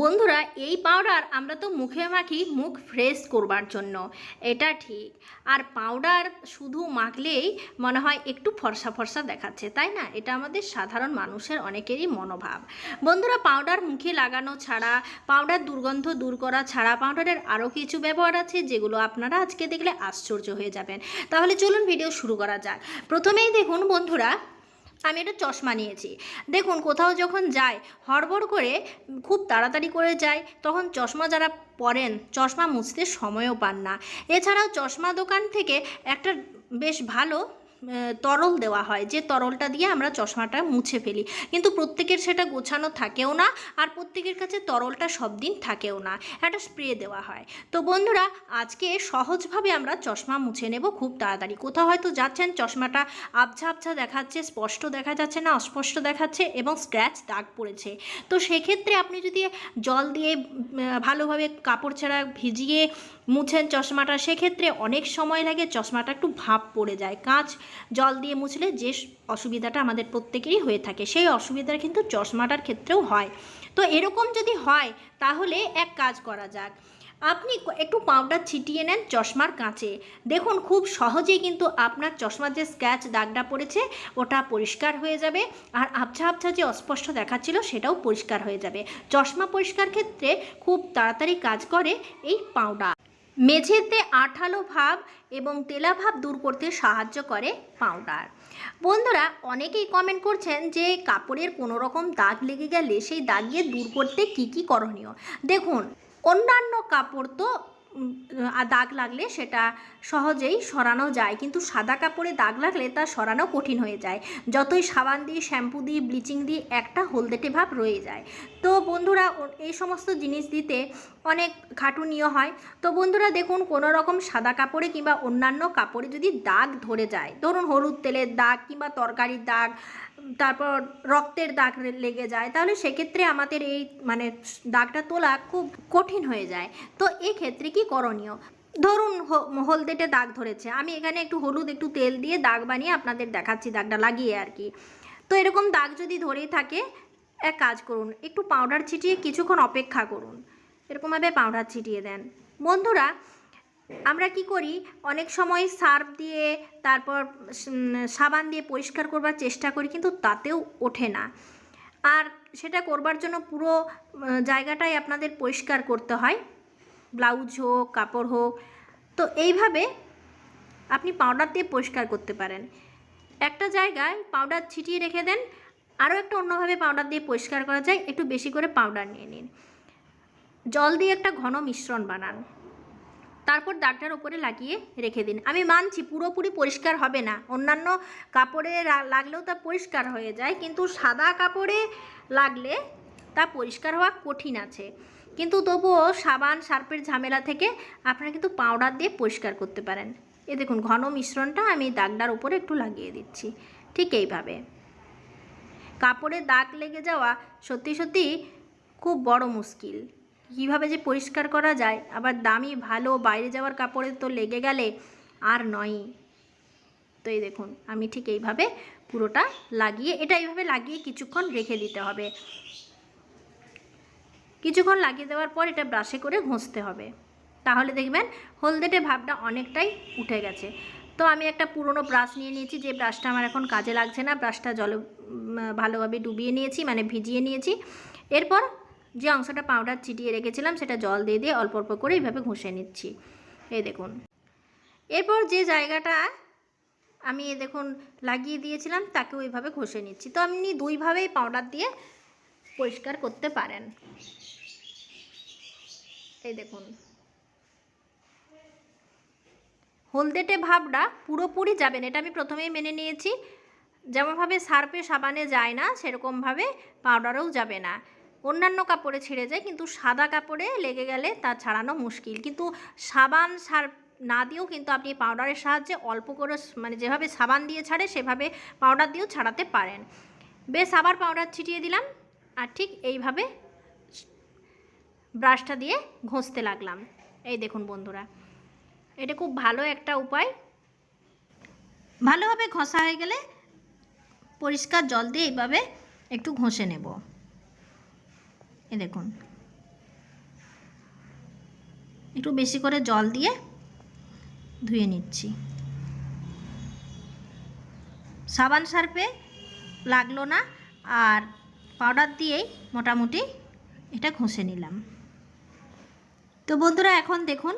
বন্ধুরা, এই পাউডার আমরা তো মুখে মাখি, মুখ ফ্রেশ করবার জন্য। এটা ঠিক। আর পাউডার শুধু মাখলেই মনে হয় একটু ফর্সা ফর্সা দেখাচ্ছে, তাই না? এটা আমাদের সাধারণ মানুষের অনেকেরই মনোভাব। বন্ধুরা পাউডার মুখে লাগানো ছাড়া পাউডার দুর্গন্ধ দূর করা ছাড়া পাউডারের আরও কিছু ব্যবহার আছে যেগুলো আপনারা আজকে দেখলে আশ্চর্য হয়ে যাবেন। তাহলে চলুন ভিডিও শুরু করা যাক। প্রথমেই দেখুন বন্ধুরা আমি একটা চশমা নিয়েছি। দেখুন, কোথাও যখন যাই, হড়বড় করে খুব তাড়াতাড়ি করে যায় তখন চশমা যারা পরেন, চশমা মুছতে সময়ও পান না। এছাড়াও চশমা দোকান থেকে একটা বেশ ভালো তরল দেওয়া হয়। যে তরলটা দিয়ে আমরা চশমাটা মুছে ফেলি। কিন্তু প্রত্যেকের সেটা গোছানো থাকেও না আর প্রত্যেকের কাছে তরলটা সব দিন থাকেও না। একটা স্প্রে দেওয়া হয়। তো বন্ধুরা, আজকে সহজভাবে আমরা চশমা মুছে নেব খুব তাড়াতাড়ি। কোথাও হয়তো যাচ্ছেন, চশমাটা আবছা আবছা দেখাচ্ছে, স্পষ্ট দেখা যাচ্ছে না, অস্পষ্ট দেখাচ্ছে এবং স্ক্র্যাচ দাগ পড়েছে। তো সেক্ষেত্রে আপনি যদি জল দিয়ে ভালোভাবে কাপড় ছাড়া ভিজিয়ে মুছেন চশমাটা, সেক্ষেত্রে অনেক সময় লাগে চশমাটা একটু ভাপ পড়ে যায়। কাঁচ জল দিয়ে মুছলে যে অসুবিধাটা আমাদের প্রত্যেকেরই হয়ে থাকে, সেই অসুবিধাটা কিন্তু চশমাটার ক্ষেত্রেও হয়। তো এরকম যদি হয়, তাহলে এক কাজ করা যাক। আপনি একটু পাউডার ছিটিয়ে নেন চশমার কাঁচে। দেখুন খুব সহজেই কিন্তু আপনার চশমার যে স্ক্র্যাচ দাগটা পড়েছে, ওটা পরিষ্কার হয়ে যাবে। আর আবছা আবছা যে অস্পষ্ট দেখাচ্ছিল, সেটাও পরিষ্কার হয়ে যাবে। চশমা পরিষ্কার ক্ষেত্রে খুব তাড়াতাড়ি কাজ করে এই পাউডার মেঝেতে আঠালো ভাব এবং তেলা ভাব দূর করতে সাহায্য করে পাউডার বন্ধুরা, অনেকেই কমেন্ট করছেন যে কাপড়ের কোনো রকম দাগ লেগে গেলে সেই দাগিয়ে দূর করতে কি কি করণীয়? দেখুন, অন্যান্য কাপড় তো দাগ লাগলে সেটা সহজেই সরানো যায়। কিন্তু সাদা কাপড়ে দাগ লাগলে তা সরানো কঠিন হয়ে যায়। যতই সাবান দিয়ে, শ্যাম্পু দিয়ে, ব্লিচিং দিয়ে একটা হলদেটে ভাব রয়ে যায়। তো বন্ধুরা এই সমস্ত জিনিস দিতে অনেক খাটুনিও হয়। তো বন্ধুরা, দেখুন, কোনো রকম সাদা কাপড়ে কিংবা অন্যান্য কাপড়ে যদি দাগ ধরে যায়, ধরুন হলুদ তেলের দাগ কিংবা তরকারির দাগ তারপর রক্তের দাগ লেগে যায়, তাহলে সেক্ষেত্রে আমাদের এই মানে দাগটা তোলা খুব কঠিন হয়ে যায়। তো এই ক্ষেত্রে কি করণীয়? ধরুন হলদেটে দাগ ধরেছে, আমি এখানে একটু হলুদ, একটু তেল দিয়ে দাগ বানিয়ে আপনাদের দেখাচ্ছি, দাগটা লাগিয়ে আর কি। তো এরকম দাগ যদি ধরেই থাকে, এক কাজ করুন, একটু পাউডার ছিটিয়ে কিছুক্ষণ অপেক্ষা করুন। এরকমভাবে পাউডার ছিটিয়ে দেন। বন্ধুরা আমরা কি করি? অনেক সময় সার্ফ দিয়ে, তারপর সাবান দিয়ে পরিষ্কার করবার চেষ্টা করি, কিন্তু তাতেও ওঠে না। আর সেটা করবার জন্য পুরো জায়গাটাই আপনাদের পরিষ্কার করতে হয়। ব্লাউজ হোক, কাপড় হোক। তো এইভাবে আপনি পাউডার দিয়ে পরিষ্কার করতে পারেন। একটা জায়গায় পাউডার ছিটিয়ে রেখে দেন। আরও একটা অন্যভাবে পাউডার দিয়ে পরিষ্কার করা যায়। একটু বেশি করে পাউডার নিয়ে নিন। জল দিয়ে একটা ঘন মিশ্রণ বানান। তারপর দাগটার উপরে লাগিয়ে রেখে দিন। আমি মানছি পুরোপুরি পরিষ্কার হবে না। অন্যান্য কাপড়ে লাগলেও তা পরিষ্কার হয়ে যায়, কিন্তু সাদা কাপড়ে লাগলে তা পরিষ্কার হওয়া কঠিন আছে। কিন্তু তবুও সাবান, সার্পের ঝামেলা থেকে আপনারা কিন্তু পাউডার দিয়ে পরিষ্কার করতে পারেন। এ দেখুন, ঘন মিশ্রণটা আমি দাগটার উপরে একটু লাগিয়ে দিচ্ছি। ঠিক এইভাবে। কাপড়ে দাগ লেগে যাওয়া সত্যি সত্যি খুব বড় মুশকিল। কীভাবে যে পরিষ্কার করা যায়, আবার দামি, ভালো, বাইরে যাওয়ার কাপড়ে তো লেগে গেলে আর নয় তো এই দেখুন, আমি ঠিক এইভাবে পুরোটা লাগিয়ে, এটা এইভাবে লাগিয়ে কিছুক্ষণ রেখে দিতে হবে। কিছুক্ষণ লাগিয়ে দেওয়ার পর এটা ব্রাশে করে ঘষতে হবে। তাহলে দেখবেন হলদেটে ভাবটা অনেকটাই উঠে গেছে। তো আমি একটা পুরনো ব্রাশ নিয়ে নিয়েছি, যে ব্রাশটা আমার এখন কাজে লাগছে না, ব্রাশটা জলে ভালোভাবে ডুবিয়ে নিয়েছি মানে ভিজিয়ে নিয়েছি। এরপর যে অংশটা পাউডার চিটিয়ে রেখেছিলাম, সেটা জল দিয়ে দিয়ে অল্প অল্প করে এইভাবে ঘষে নিচ্ছি। এই দেখুন। এরপর যে জায়গাটা আমি এ দেখুন লাগিয়ে দিয়েছিলাম, তাকেও এইভাবে ঘষে নিচ্ছি। তো আপনি দুইভাবেই পাউডার দিয়ে পরিষ্কার করতে পারেন। এই দেখুন। হলদেটে ভাবটা পুরোপুরি যাবে না, এটা আমি প্রথমেই মেনে নিয়েছি। যেমনভাবে সার্পে সাবানে যায় না, সেরকমভাবে পাউডারেও যাবে না। অন্যান্য কাপড়ে ছেড়ে যায়, কিন্তু সাদা কাপড়ে লেগে গেলে তা ছাড়ানো মুশকিল। কিন্তু সাবান সার না দিয়েও কিন্তু আপনি পাউডারের সাহায্যে অল্প করে মানে যেভাবে সাবান দিয়ে ছাড়ে, সেভাবে পাউডার দিয়েও ছাড়াতে পারেন। বেশ, আবার পাউডার ছিটিয়ে দিলাম আর ঠিক এইভাবে ব্রাশটা দিয়ে ঘষতে লাগলাম। এই দেখুন বন্ধুরা, এটা খুব ভালো একটা উপায়। ভালোভাবে ঘষা হয়ে গেলে পরিষ্কার জল দিয়ে এইভাবে একটু ঘষে নেব। এ দেখুন। একটু বেশি করে জল দিয়ে ধুয়ে নিচ্ছি। সাবান সার্ফে লাগল না আর পাউডার দিয়েই মোটামুটি এটা ঘষে নিলাম। তো বন্ধুরা, এখন দেখুন,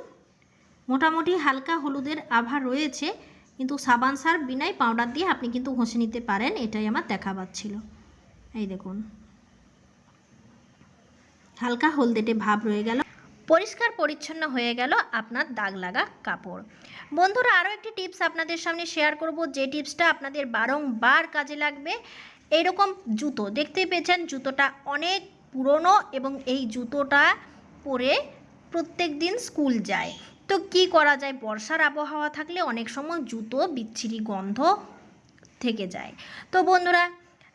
মোটামুটি হালকা হলুদের আভা রয়েছে, কিন্তু সাবান সার্ফ বিনাই পাউডার দিয়ে আপনি কিন্তু ঘষে নিতে পারেন, এটাই আমার দেখাবার ছিল। এই দেখুন। হালকা হলদেটে ভাব রয়ে গেল। পরিষ্কার পরিচ্ছন্ন হয়ে গেল আপনার দাগ লাগা কাপড়। বন্ধুরা, আরও একটি টিপস আপনাদের সামনে শেয়ার করব। যে টিপসটা আপনাদের বারংবার কাজে লাগবে এইরকম জুতো। দেখতেই পেয়েছেন, জুতোটা অনেক পুরনো এবং এই জুতোটা পরে প্রত্যেক দিন স্কুল যায়। তো কি করা যায়? বর্ষার আবহাওয়া থাকলে অনেক সময় জুতো বিচ্ছিরি গন্ধ থেকে যায়। তো বন্ধুরা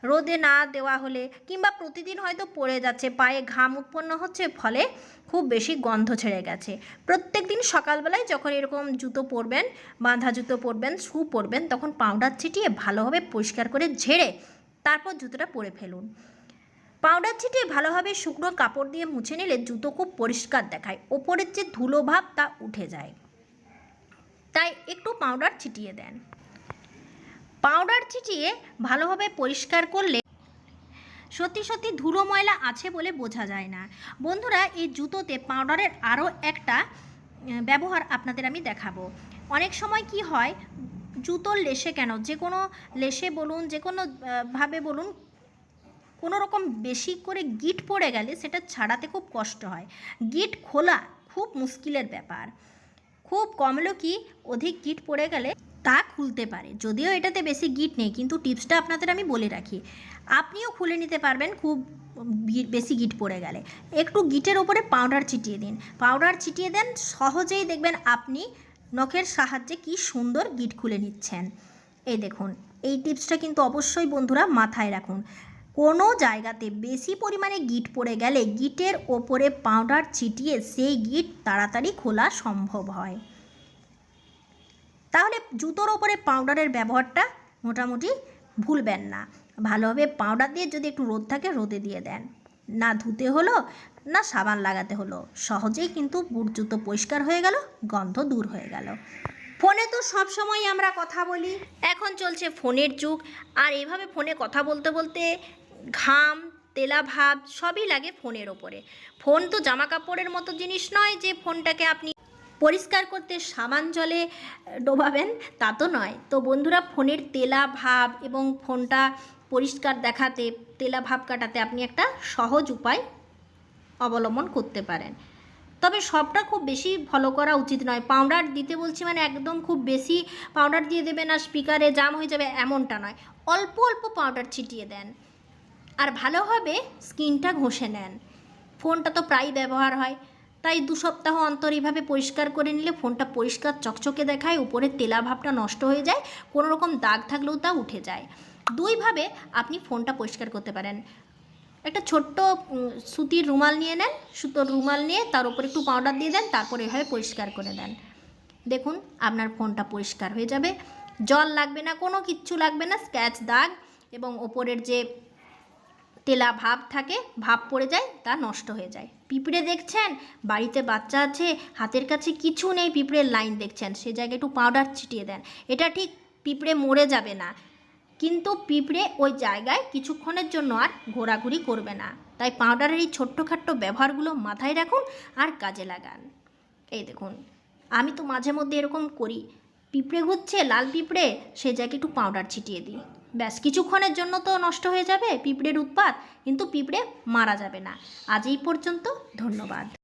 রোদে না দেওয়া হলে কিংবা প্রতিদিন হয়তো পড়ে যাচ্ছে, পায়ে ঘাম উৎপন্ন হচ্ছে, ফলে খুব বেশি গন্ধ ছেড়ে গেছে। প্রত্যেক দিন সকালবেলায় যখন এরকম জুতো পরবেন, বাঁধা জুতো পরবেন, শু পরবেন, তখন পাউডার ছিটিয়ে ভালোভাবে পরিষ্কার করে ঝেড়ে তারপর জুতোটা পরে ফেলুন। পাউডার ছিটিয়ে ভালোভাবে শুকনো কাপড় দিয়ে মুছে নিলে জুতো খুব পরিষ্কার দেখায়, ওপরের যে ধুলো ভাব তা উঠে যায়। তাই একটু পাউডার ছিটিয়ে দেন। পাউডার ছিটিয়ে ভালোভাবে পরিষ্কার করলে সত্যি সত্যি ধুলো ময়লা আছে বলে বোঝা যায় না। বন্ধুরা, এই জুতোতে পাউডারের আরও একটা ব্যবহার আপনাদের আমি দেখাবো। অনেক সময় কি হয়, জুতোর লেসে কেন, যে কোনো লেসে বলুন, যে কোনো ভাবে বলুন, কোনো রকম বেশি করে গিট পড়ে গেলে সেটা ছাড়াতে খুব কষ্ট হয়। গিট খোলা খুব মুশকিলের ব্যাপার। খুব কমলো কি, অধিক গিট পড়ে গেলে তা খুলতে পারে। যদিও এটাতে বেশি গিট নেই, কিন্তু টিপসটা আপনাদের আমি বলে রাখি। আপনিও খুলে নিতে পারবেন, খুব বেশি গিট পড়ে গেলে। একটু গিটের ওপরে পাউডার ছিটিয়ে দিন। পাউডার ছিটিয়ে দেন, সহজেই দেখবেন আপনি নখের সাহায্যে কি সুন্দর গিট খুলে নিচ্ছেন। এই দেখুন, এই টিপসটা কিন্তু অবশ্যই বন্ধুরা মাথায় রাখুন। কোনো জায়গাতে বেশি পরিমাণে গিট পড়ে গেলে গিটের ওপরে পাউডার ছিটিয়ে সেই গিট তাড়াতাড়ি খোলা সম্ভব হয়। তাহলে জুতোর ওপরে পাউডারের ব্যবহারটা মোটামুটি ভুলবেন না। ভালোভাবে পাউডার দিয়ে যদি একটু রোদ থাকে, রোদে দিয়ে দেন। না ধুতে হলো, না সাবান লাগাতে হলো। সহজেই কিন্তু বুট জুতো পরিষ্কার হয়ে গেল, গন্ধ দূর হয়ে গেল। ফোনে তো সব সময় আমরা কথা বলি। এখন চলছে ফোনের যুগ, আর এভাবে ফোনে কথা বলতে বলতে ঘাম তেলা ভাব সবই লাগে ফোনের ওপরে। ফোন তো জামা কাপড়ের মতো জিনিস নয় যে ফোনটাকে আপনি পরিষ্কার করতে সাবান জলে ডোবাবেন, তা তো নয়। তো বন্ধুরা, ফোনের তেলা ভাব এবং ফোনটা পরিষ্কার দেখাতে, তেলা ভাব কাটাতে আপনি একটা সহজ উপায় অবলম্বন করতে পারেন। তবে সবটা খুব বেশি ফলো করা উচিত নয়। পাউডার দিতে বলছি মানে একদম খুব বেশি পাউডার দিয়ে দেবেন আর স্পিকারে জাম হয়ে যাবে এমনটা নয়। অল্প অল্প পাউডার ছিটিয়ে দেন। আর ভালোভাবে স্কিনটা ঘষে নেন। ফোনটা তো প্রায় ব্যবহার হয়। তাই দু সপ্তাহ অন্তর এইভাবে পরিষ্কার করে নিলে ফোনটা পরিষ্কার চকচকে দেখায়, উপরে তেলা ভাবটা নষ্ট হয়ে যায় কোনো রকম দাগ থাকলেও তা উঠে যায়। দুইভাবে আপনি ফোনটা পরিষ্কার করতে পারেন। একটা ছোট্ট সুতির রুমাল নিয়ে নেন, সুতোর রুমাল নিয়ে তার উপর একটু পাউডার দিয়ে দেন, তারপর এভাবে পরিষ্কার করে দেন। দেখুন, আপনার ফোনটা পরিষ্কার হয়ে যাবে। জল লাগবে না, কোনো কিচ্ছু লাগবে না স্ক্যাচ দাগ এবং ওপরের যে তেলা ভাব থাকে, ভাব পড়ে যায়, তা নষ্ট হয়ে যায়। পিঁপড়ে দেখছেন, বাড়িতে বাচ্চা আছে, হাতের কাছে কিছু নেই, পিঁপড়ের লাইন দেখছেন, সে জায়গায় একটু পাউডার ছিটিয়ে দেন। এটা ঠিক পিঁপড়ে মরে যাবে না। কিন্তু পিঁপড়ে ওই জায়গায় কিছুক্ষণের জন্য আর ঘোরাঘুরি করবে না। তাই পাউডারের এই ছোট্টখাট্ট ব্যবহারগুলো মাথায় রাখুন আর কাজে লাগান। এই দেখুন, আমি তো মাঝে মধ্যে এরকম করি। পিঁপড়ে ঘুরছে, লাল পিঁপড়ে, সে জায়গায় একটু পাউডার ছিটিয়ে দিই। ব্যাস, কিছুক্ষণের জন্য তো নষ্ট হয়ে যাবে পিঁপড়ের উৎপাত, কিন্তু পিঁপড়ে মারা যাবে না। আজ এই পর্যন্ত, ধন্যবাদ।